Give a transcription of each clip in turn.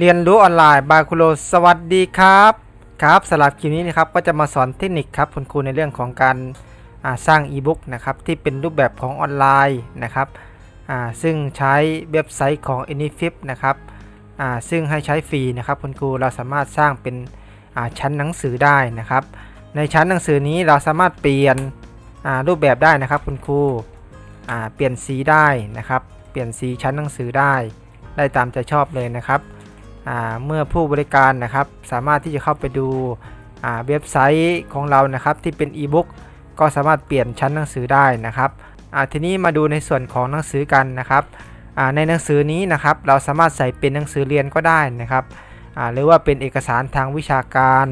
เรียนรู้ออนไลน์บาคุโรสวัสดีครับ ครับสำหรับคลิปนี้นะครับก็จะมาสอนเทคนิคครับคุณครูในเรื่องของการาสร้างอีบุ๊กนะครับที่เป็นรูปแบบของออนไลน์นะครับซึ่งใช้เว็บไซต์ของ Anyflip นะครับซึ่งให้ใช้ฟรีนะครับคุณครูเราสามารถสร้างเป็นชั้นหนังสือได้นะครับ ในชั้นหนังสือนี้เราสามารถเปลี่ยนรูปแบบได้นะครับคุณครูเปลี่ยนสีได้นะครับ เปลี่ยนสีชั้นหนังสือได้ ได้ตามใจชอบเลยนะครับ เมื่อผู้บริการนะครับสามารถที่จะเข้าไปดูเว็บไซต์ของเรานะครับที่เป็นอีบุ๊กก็สามารถเปลี่ยนชั้นหนังสือได้นะครับทีนี้มาดูในส่วนของหนังสือกันนะครับในหนังสือนี้นะครับเราสามารถใส่เป็นหนังสือเรียนก็ได้นะครับหรือว่าเป็นเอกสารทางวิชาการ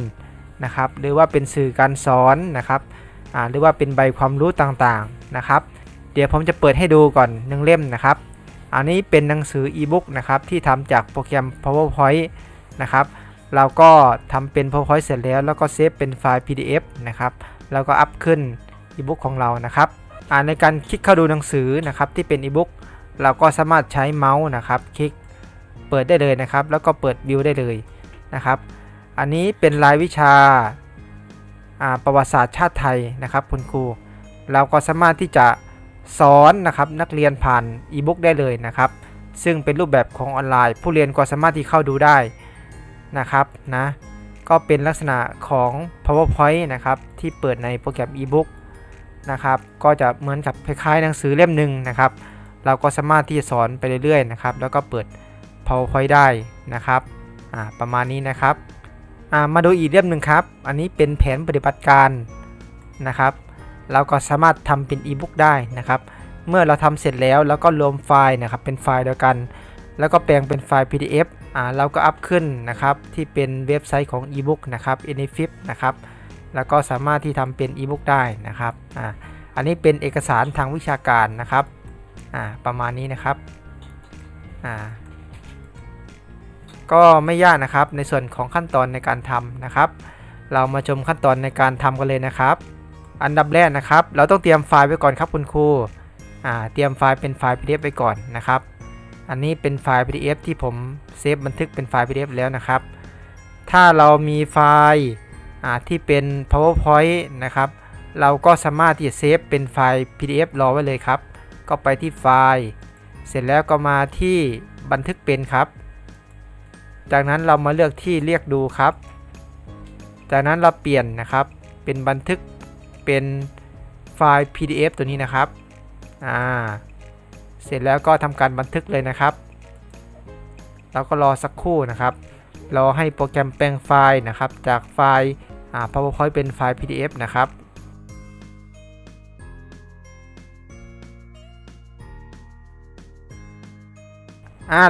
นะครับหรือว่าเป็นสื่อการสอนนะครับหรือว่าเป็นใบความรู้ต่างๆนะครับ เดี๋ยวผมจะเปิดให้ดูก่อนหนึ่งเล่มนะครับ อันนี้เป็นหนังสืออีบุ๊กนะครับที่ทำจากโปรแกรม PowerPoint นะครับเราก็ทำเป็น PowerPoint เสร็จแล้ว แล้วก็เซฟเป็นไฟล์ PDF นะครับแล้วก็อัพขึ้นอีบุ๊กของเรานะครับอ่าในการคลิกเข้าดูหนังสือนะครับที่เป็นอีบุ๊กเราก็สามารถใช้เมาส์นะครับ คลิกเปิดได้เลยนะครับ แล้วก็เปิดวิวได้เลยนะครับ อันนี้เป็นรายวิชาาประวัติศาสตร์ชาติไทยนะครับคุณครู เราก็สามารถที่จะ สอนนะครับนักเรียนผ่านอีบุ๊กได้เลยนะครับ ซึ่งเป็นรูปแบบของออนไลน์ ผู้เรียนก็สามารถที่เข้าดูได้นะครับนะก็เป็นลักษณะของ powerpoint นะครับที่เปิดในโปรแกรม ebook นะครับก็จะเหมือนกับคล้ายๆหนังสือเล่มหนึ่งนะครับ เราก็สามารถที่จะสอนไปเรื่อยๆนะครับแล้วก็เปิด powerpoint ได้นะครับประมาณนี้นะครับ มาดูอีกเล่มหนึ่งครับ อันนี้เป็นแผนปฏิบัติการนะครับ เราก็สามารถทำเป็นอีบุ๊กได้นะครับ เมื่อเราทำเสร็จแล้วแล้วก็รวมไฟล์นะครับเป็นไฟล์เดียวกัน แล้วก็แปลงเป็นไฟล์ PDF อ่าเราก็อัพขึ้นนะครับที่เป็นเว็บไซต์ของ ebook นะครับ Anyflip นะครับแล้วก็สามารถที่ทำเป็นอีบุ๊กได้นะครับอ่าอันนี้เป็นเอกสารทางวิชาการนะครับอ่าประมาณนี้นะครับอ่าก็ไม่ยากนะครับในส่วนของขั้นตอนในการทำนะครับ เรามาชมขั้นตอนในการทำกันเลยนะครับ อันดับแรกนะครับ เราต้องเตรียมไฟล์ไว้ก่อนครับคุณครูอ่าเตรียมไฟล์เป็นไฟล์ PDF ไว้ก่อนนะครับ อันนี้เป็นไฟล์ PDF ที่ผมเซฟบันทึกเป็นไฟล์ PDF แล้วนะครับ ถ้าเรามีไฟล์อ่าที่เป็น PowerPoint นะครับ เราก็สามารถที่จะเซฟเป็นไฟล์ PDF รอไว้เลยครับ ก็ไปที่ไฟล์ เสร็จแล้วก็มาที่บันทึกเป็นครับ จากนั้นเรามาเลือกที่เรียกดูครับ จากนั้นเราเปลี่ยนนะครับ เป็นบันทึก เป็นไฟล์ PDF ตัวนี้นะครับ อ่า เสร็จแล้วก็ทำการบันทึกเลยนะครับ แล้วก็รอสักครู่นะครับ รอให้โปรแกรมแปลงไฟล์นะครับ จากไฟล์ PowerPoint เป็นไฟล์ PDF นะครับ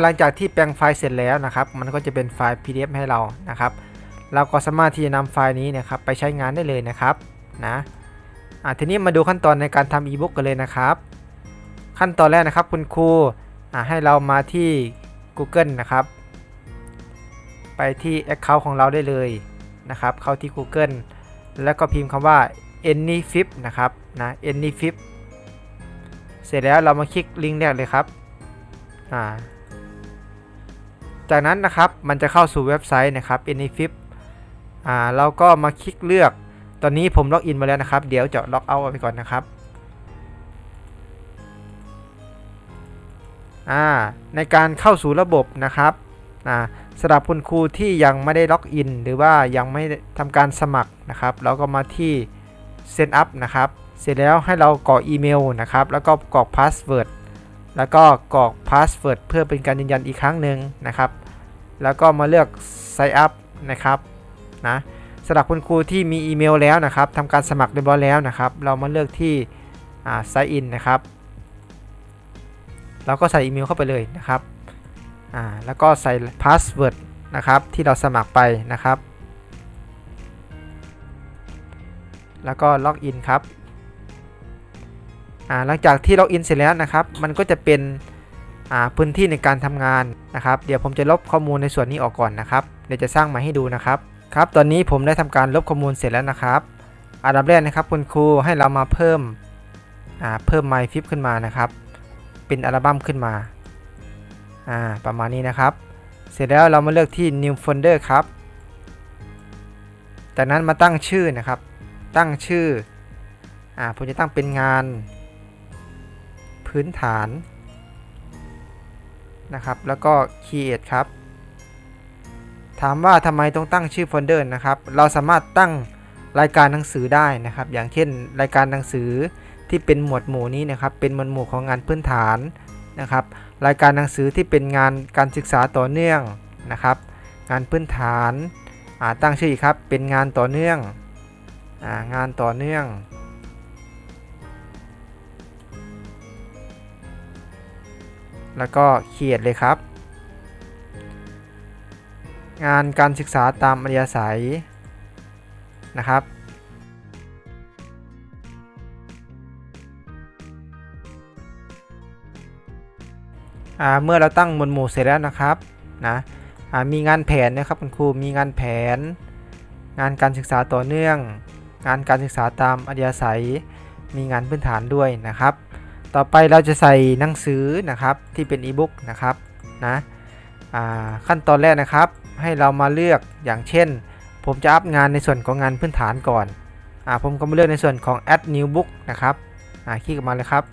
หลังจากที่แปลงไฟล์เสร็จแล้วนะครับ มันก็จะเป็นไฟล์ PDF ให้เรานะครับ เราก็สามารถที่จะนำไฟล์นี้นะครับไปใช้งานได้เลยนะครับนะ อะทีนี้มาดูขั้นตอนในการทำอีบุ๊กกันเลยนะครับ ขั้นตอนแรกนะครับคุณครูอะให้เรามาที่ Google นะครับ ไปที่ Account ของเราได้เลยนะครับ เข้าที่ Google แล้วก็พิมพ์คำว่า Anyflip นะครับนะ Anyflip เสร็จแล้วเรามาคลิกลิงก์แรกเลยครับอ่าจากนั้นนะครับมันจะเข้าสู่เว็บไซต์นะครับ Anyflip อ่าเราก็มาคลิกเลือก ตอนนี้ผมล็อกอินมาแล้วนะครับ เดี๋ยวจะล็อกเอาไปก่อนนะครับ อ่า ในการเข้าสู่ระบบนะครับ อ่าสำหรับคุณครูที่ยังไม่ได้ล็อกอิน หรือว่ายังไม่ได้ทำการสมัครนะครับ เราก็มาที่ Set up นะครับ เสร็จแล้วให้เรากรอกอีเมลนะครับ แล้วก็กรอกพาสเวิร์ด แล้วก็กรอกพาสเวิร์ดเพื่อเป็นการยืนยันอีกครั้งหนึ่งนะครับ แล้วก็มาเลือก Sign up นะครับ นะ สำหรับคุณครูที่มีอีเมลแล้วนะครับทำการสมัครเรียบร้อยแล้วนะครับ เรามาเลือกที่อ่า Sign in นะครับเราก็ใส่อีเมลเข้าไปเลยนะครับอ่าแล้วก็ใส่พาสเวิร์ดนะครับที่เราสมัครไปนะครับ แล้วก็ล็อกอินครับอ่าหลังจากที่ล็อกอินเสร็จแล้วนะครับ มันก็จะเป็นอ่าพื้นที่ในการทำงานนะครับ เดี๋ยวผมจะลบข้อมูลในส่วนนี้ออกก่อนนะครับ เดี๋ยวจะสร้างมาให้ดูนะครับ ครับตอนนี้ผมได้ทำการลบข้อมูลเสร็จแล้วนะครับ อันดับแรกนะครับคุณครูให้เรามาเพิ่มเพิ่ม My f i p ขึ้นมานะครับ เป็นอัลบั้มขึ้นมาประมาณนี้นะครับ เสร็จแล้วเรามาเลือกที่ new folder ครับ จากนั้นมาตั้งชื่อนะครับ ตั้งชื่ออผมจะตั้งเป็นงาน พื้นฐานนะครับ แล้วก็ create ครับามว่าทำไมต้องตั้งชื่อโฟลเดอร์นะครับ เราสามารถตั้งรายการหนังสือได้นะครับ อย่างเช่น รายการหนังสือที่เป็นหมวดหมู่นี้นะครับ เป็นหมวดหมู่ของงานพื้นฐานนะครับ รายการหนังสือที่เป็นงานการศึกษาต่อเนื่องนะครับ งานพื้นฐานอ่าตั้งชื่ออีกครับ เป็นงานต่อเนื่ององานต่อเนื่องแล้วก็เขียนเลยครับ งานการศึกษาตามอัธยาศัยนะครับ เมื่อเราตั้งหมวดหมู่เสร็จแล้วนะครับนะมีงานแผนนะครับคุณครูมีงานแผน งานการศึกษาต่อเนื่อง งานการศึกษาตามอัธยาศัย มีงานพื้นฐานด้วยนะครับ ต่อไปเราจะใส่หนังสือนะครับที่เป็นอีบุ๊กนะครับนะขั้นตอนแรกนะครับ ให้เรามาเลือกอย่างเช่น ผมจะอัพงานในส่วนของงานพื้นฐานก่อนอ่าผมก็มาเลือกในส่วนของ add new book นะครับอ่าคลิกมาเลยครับ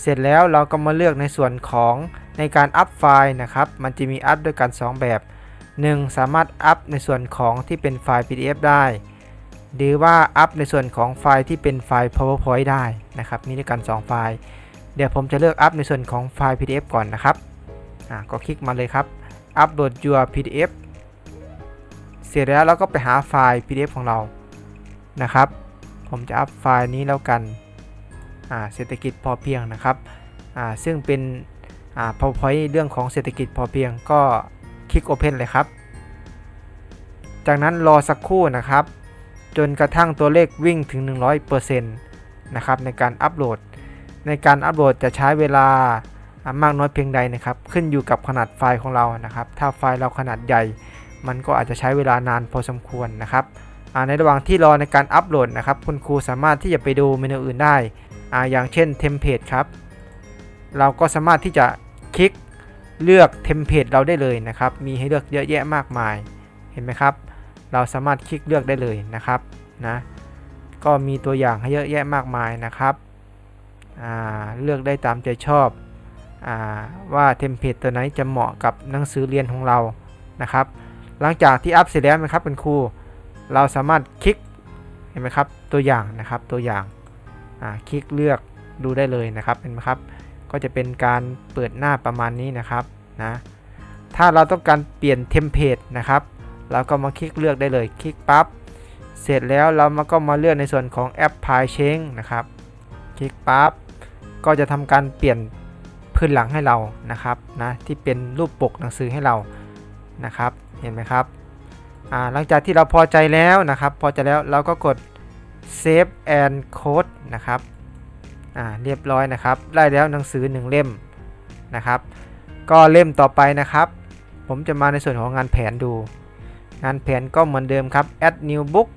เสร็จแล้วเราก็มาเลือกในส่วนของในการอัพไฟล์นะครับ มันจะมีอัพด้วยกัน 2 แบบ 1 สามารถอัพในส่วนของที่เป็นไฟล์ PDF ได้ หรือว่าอัพในส่วนของไฟล์ที่เป็นไฟล์ PowerPoint ได้นะครับ มีด้วยกัน 2 ไฟล์ เดี๋ยวผมจะเลือกอัพในส่วนของไฟล์ PDF ก่อนนะครับ อ่าก็คลิกมาเลยครับ upload your PDF เสร็จแล้วเราก็ไปหาไฟล์ PDF ของเรานะครับ ผมจะอัพไฟล์นี้แล้วกันเศรษฐกิจพอเพียงนะครับซึ่งเป็นอ PowerPoint เรื่องของเศรษฐกิจพอเพียงก็คลิก Open เลยครับ จากนั้นรอสักครู่นะครับ จนกระทั่งตัวเลขวิ่งถึง 100%นะครับในการอัปโหลด ในการอัปโหลดจะใช้เวลา มากน้อยเพียงใดนะครับ ขึ้นอยู่กับขนาดไฟล์ของเรานะครับ ถ้าไฟล์เราขนาดใหญ่ มันก็อาจจะใช้เวลานานพอสมควรนะครับในระหว่างที่รอในการอัปโหลดนะครับ คุณครูสามารถที่จะไปดูเมนูอื่นได้ออย่างเช่นเทมเพลตครับ เราก็สามารถที่จะคลิกเลือกเทมเพลตเราได้เลยนะครับ มีให้เลือกเยอะแยะมากมาย เห็นไหมครับ เราสามารถคลิกเลือกได้เลยนะครับนะ ก็มีตัวอย่างให้เยอะแยะมากมายนะครับ เลือกได้ตามใจชอบ ว่าเทมเพลตตัวไหนจะเหมาะกับหนังสือเรียนของเรานะครับ หลังจากที่อัพเสร็จแล้วนะครับเป็นครู เราสามารถคลิกเห็นไหมครับตัวอย่างนะครับตัวอย่างคลิกเลือกดูได้เลยนะครับเห็นไหมครับก็จะเป็นการเปิดหน้าประมาณนี้นะครับนะถ้าเราต้องการเปลี่ยนเทมเพลตนะครับ เราก็มาคลิกเลือกได้เลย คลิกปั๊บเสร็จแล้วเรามาก็มาเลือกในส่วนของแอปพลายเชงนะครับ คลิกปั๊บก็จะทำการเปลี่ยน พื้นหลังให้เรานะครับนะที่เป็นรูปปกหนังสือให้เรานะครับเห็นไหมครับหลังจากที่เราพอใจแล้วนะครับ พอใจแล้วเราก็กด save and code นะครับเรียบร้อยนะครับ ได้แล้วหนังสือ 1 เล่มนะครับ ก็เล่มต่อไปนะครับ ผมจะมาในส่วนของงานแผนดู งานแผนก็เหมือนเดิมครับ add new book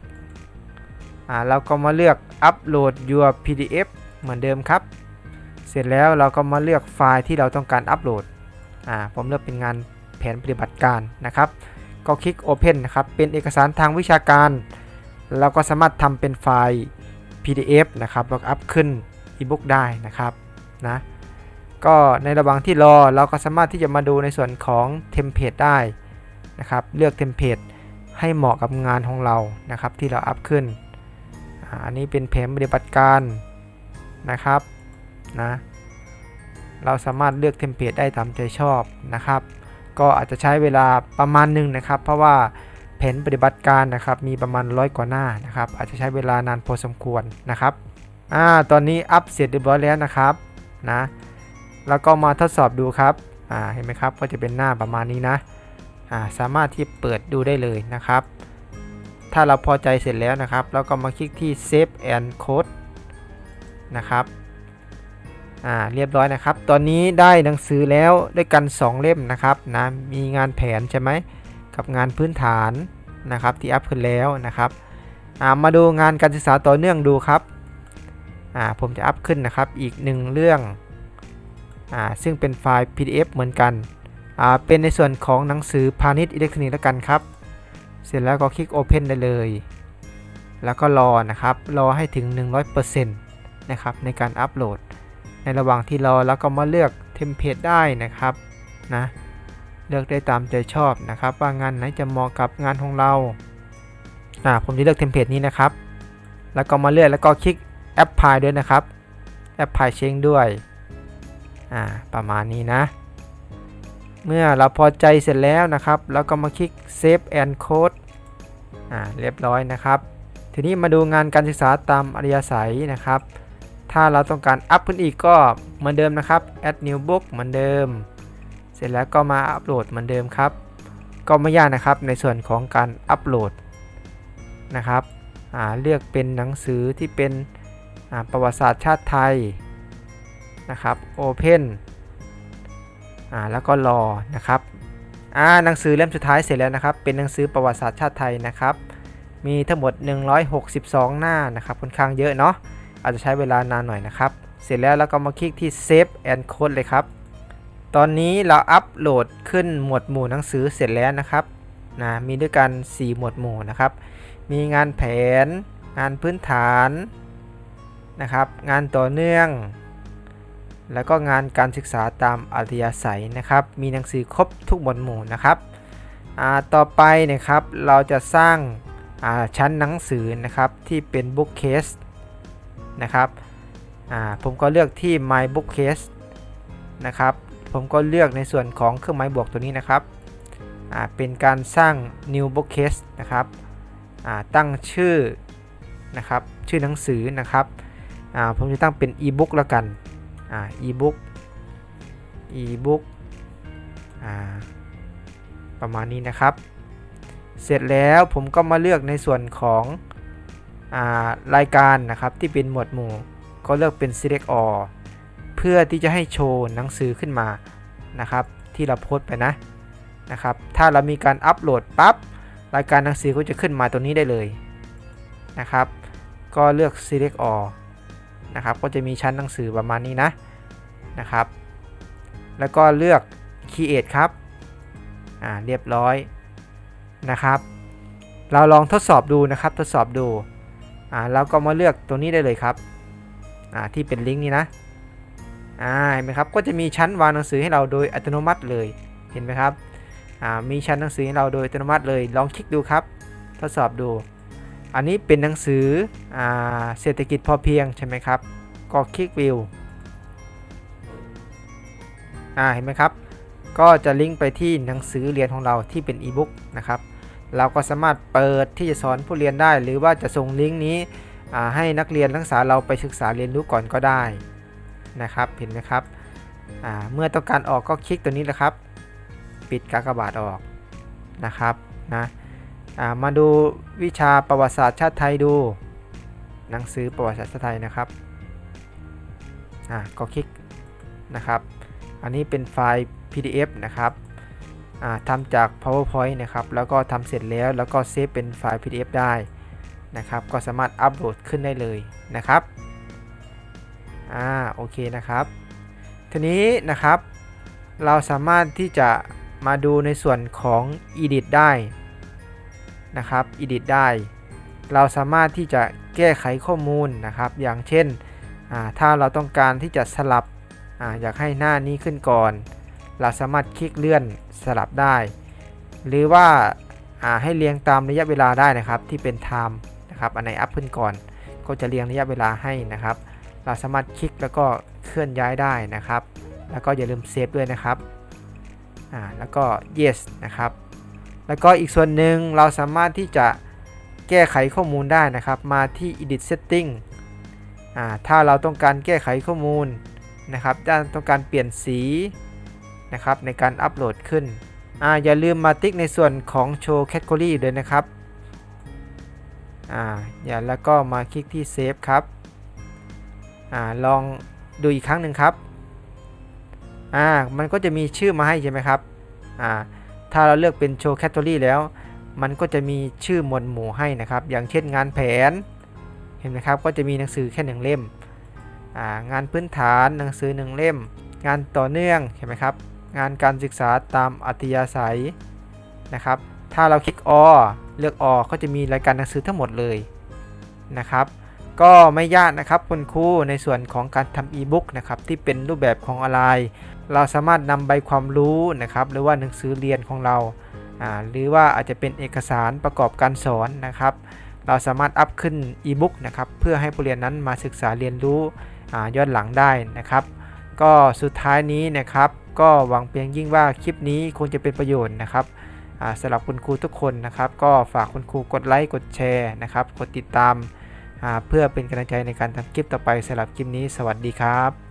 เราก็มาเลือก upload your PDF เหมือนเดิมครับ เสร็จแล้วเราก็มาเลือกไฟล์ที่เราต้องการอัปโหลดอ่าผมเลือกเป็นงานแผนปฏิบัติการนะครับ ก็คลิก Open นะครับ เป็นเอกสารทางวิชาการ เราก็สามารถทำเป็นไฟล์ PDF นะครับแล้วอัพขึ้น e-book ได้นะครับนะก็ในระหว่างที่รอเราก็สามารถที่จะมาดูในส่วนของเทมเพลตได้นะครับเลือกเทมเพลตให้เหมาะกับงานของเรานะครับที่เราอัพขึ้นอันนี้เป็นแผนปฏิบัติการนะครับ นะเราสามารถเลือกเทมเพลตได้ตามใจชอบนะครับ ก็อาจจะใช้เวลาประมาณหนึ่งนะครับ เพราะว่าแผนปฏิบัติการนะครับมีประมาณร้อยกว่าหน้านะครับ อาจจะใช้เวลานานพอสมควรนะครับอ่าตอนนี้อัพเสร็จเรียบร้อยแล้วนะครับนะแล้วก็มาทดสอบดูครับอ่าเห็นไหมครับก็จะเป็นหน้าประมาณนี้นะอ่าสามารถที่เปิดดูได้เลยนะครับ ถ้าเราพอใจเสร็จแล้วนะครับ เราก็มาคลิกที่ save and code นะครับ อ่าเรียบร้อยนะครับ ตอนนี้ได้หนังสือแล้วด้วยกัน 2 เล่มนะครับนะมีงานแผนใช่ไหมกับงานพื้นฐานนะครับที่อัพขึ้นแล้วนะครับอ่ามาดูงานการศึกษาต่อเนื่องดูครับอ่าผมจะอัพขึ้นนะครับอีกหนึ่งเรื่องอ่าซึ่งเป็นไฟล์ PDF เหมือนกันอ่าเป็นในส่วนของหนังสือพาณิชย์อิเล็กทรอนิกส์แล้วกันครับ เสร็จแล้วก็คลิก Open ได้เลย แล้วก็รอนะครับรอให้ถึง 100%นะครับในการอัปโหลด ในระหว่างที่รอแล้วก็มาเลือกเทมเพลตได้นะครับนะเลือกได้ตามใจชอบนะครับว่างานไหนจะเหมาะกับงานของเราอ่าผมจะเลือกเทมเพลตนี้นะครับ แล้วก็มาเลือกแล้วก็คลิกแอปพลายด้วยนะครับแอปพลายเชงด้วยอ่าประมาณนี้นะ เมื่อเราพอใจเสร็จแล้วนะครับ แล้วก็มาคลิก Save and Code อ่าเรียบร้อยนะครับ ทีนี้มาดูงานการศึกษาตามอริยสัยนะครับ ถ้าเราต้องการอัพขึ้นอีกก็เหมือนเดิมนะครับ add new book เหมือนเดิม เสร็จแล้วก็มาอัปโหลดเหมือนเดิมครับ ก็ไม่ยากนะครับในส่วนของการอัปโหลดนะครับเลือกเป็นหนังสือที่เป็นประวัติศาสตร์ชาติไทยนะครับ Open แล้วก็รอนะครับหนังสือเล่มสุดท้ายเสร็จแล้วนะครับ เป็นหนังสือประวัติศาสตร์ชาติไทยนะครับ มีทั้งหมด 162 หน้านะครับค่อนข้างเยอะเนาะ อาจจะใช้เวลานานหน่อยนะครับ เสร็จแล้วเราก็มาคลิกที่ Save and Code เลยครับ ตอนนี้เราอัปโหลดขึ้นหมวดหมู่หนังสือเสร็จแล้วนะครับนะมีด้วยกัน 4 หมวดหมู่นะครับ มีงานแผน งานพื้นฐานนะครับ งานต่อเนื่อง แล้วก็งานการศึกษาตามอัธยาศัยนะครับ มีหนังสือครบทุกหมวดหมู่นะครับต่อไปนะครับเราจะสร้างาชั้นหนังสือนะครับที่เป็น bookcase นะครับอ่าผมก็เลือกที่ my bookcase นะครับผมก็เลือกในส่วนของเครื่องหมายบวกตัวนี้นะครับอ่าเป็นการสร้าง new bookcase นะครับอ่าตั้งชื่อนะครับชื่อหนังสือนะครับอ่าผมจะตั้งเป็น ebook แล้วกันอ่า ebook ebook อ่าประมาณนี้นะครับ เสร็จแล้วผมก็มาเลือกในส่วนของ รายการนะครับที่เป็นหมวดหมู่ ก็เลือกเป็น select all เพื่อที่จะให้โชว์หนังสือขึ้นมานะครับ ที่เราโพสไปนะนะครับ ถ้าเรามีการอัปโหลดปั๊บรายการหนังสือก็จะขึ้นมาตรงนี้ได้เลยนะครับ ก็เลือก select all นะครับ ก็จะมีชั้นหนังสือประมาณนี้นะนะครับ แล้วก็เลือก create ครับอ่าเรียบร้อยนะครับ เราลองทดสอบดูนะครับ ทดสอบดู อ่าเราก็มาเลือกตัวนี้ได้เลยครับอ่าที่เป็นลิงก์นี้นะอ่าเห็นไหมครับก็จะมีชั้นวางหนังสือให้เราโดยอัตโนมัติเลยเห็นไหมครับอ่ามีชั้นหนังสือให้เราโดยอัตโนมัติเลยลองคลิกดูครับ ทดสอบดู อันนี้เป็นหนังสืออ่าเศรษฐกิจพอเพียงใช่ไหมครับ ก็คลิกวิวอ่าเห็นไหมครับ ก็จะลิงก์ไปที่หนังสือเรียนของเราที่เป็นอีบุ๊กนะครับ เราก็สามารถเปิดที่จะสอนผู้เรียนได้ หรือว่าจะส่งลิงก์นี้ให้นักเรียนนักศึกษาเราไปศึกษาเรียนรู้ก่อนก็ได้นะครับเห็นไหมครับเมื่อต้องการออกก็คลิกตัวนี้แหละครับ ปิดกากบาทออกนะครับนะมาดูวิชาประวัติศาสตร์ชาติไทยดู หนังสือประวัติศาสตร์ชาติไทยนะครับก็คลิกนะครับ อันนี้เป็นไฟล์ PDF นะครับ ทำจาก PowerPoint นะครับ แล้วก็ทำเสร็จแล้วแล้วก็เซฟเป็นไฟล์ PDF ได้นะครับ ก็สามารถอัปโหลดขึ้นได้เลยนะครับ อ่า โอเคนะครับ ทีนี้นะครับ เราสามารถที่จะมาดูในส่วนของ Edit ได้นะครับ Edit ได้ เราสามารถที่จะแก้ไขข้อมูลนะครับ อย่างเช่น ถ้าเราต้องการที่จะสลับออยากให้หน้านี้ขึ้นก่อน เราสามารถคลิกเลื่อนสลับได้ หรือว่าให้เรียงตามระยะเวลาได้นะครับ ที่เป็น time นะครับอันไหนอัพขึ้นก่อน ก็จะเรียงระยะเวลาให้นะครับ เราสามารถคลิกแล้วก็เคลื่อนย้ายได้นะครับ แล้วก็อย่าลืมเซฟด้วยนะครับอ่าแล้วก็ yes นะครับแล้วก็อีกส่วนหนึ่งเราสามารถที่จะแก้ไขข้อมูลได้นะครับ มาที่ edit setting อ่าถ้าเราต้องการแก้ไขข้อมูลนะครับด้านต้องการเปลี่ยนสี นะครับในการอัปโหลดขึ้นออย่าลืมมาติ๊กในส่วนของโชว์แคตตาล็อด้วยนะครับอ่าอย่าแล้วก็มาคลิกที่เซฟครับอ่าลองดูอีกครั้งหนึ่งครับอ่ามันก็จะมีชื่อมาให้ใช่ไหมครับอ่าถ้าเราเลือกเป็นโชว์แคตตาล็อแล้ว มันก็จะมีชื่อหมวดหมู่ให้นะครับ อย่างเช่นงานแผนเห็นไหมครับก็จะมีหนังสือแค่หนึ่งเล่มงานพื้นฐานหนังสือหนึ่งเล่ม งานต่อเนื่องเห็นไหมครับ งานการศึกษาตามอัธยาศัยนะครับ ถ้าเราคลิกอเลือกอก็จะมีรายการหนังสือทั้งหมดเลยนะครับ ก็ไม่ยากนะครับคุณครูในส่วนของการทำอีบุ๊กนะครับที่เป็นรูปแบบของออนไลน์ เราสามารถนำใบความรู้นะครับ หรือว่าหนังสือเรียนของเราหรือว่าอาจจะเป็นเอกสารประกอบการสอนนะครับ เราสามารถอัพขึ้นอีบุ๊กนะครับเพื่อให้ผู้เรียนนั้นมาศึกษาเรียนรู้ย้อนหลังได้นะครับ ก็สุดท้ายนี้นะครับ ก็หวังเพียงยิ่งว่าคลิปนี้คงจะเป็นประโยชน์นะครับสำหรับคุณครูทุกคนนะครับ ก็ฝากคุณครูกดไลค์กดแชร์นะครับ กดติดตาม เพื่อเป็นกำลังใจในการทำคลิปต่อไปสำหรับคลิปนี้ สวัสดีครับ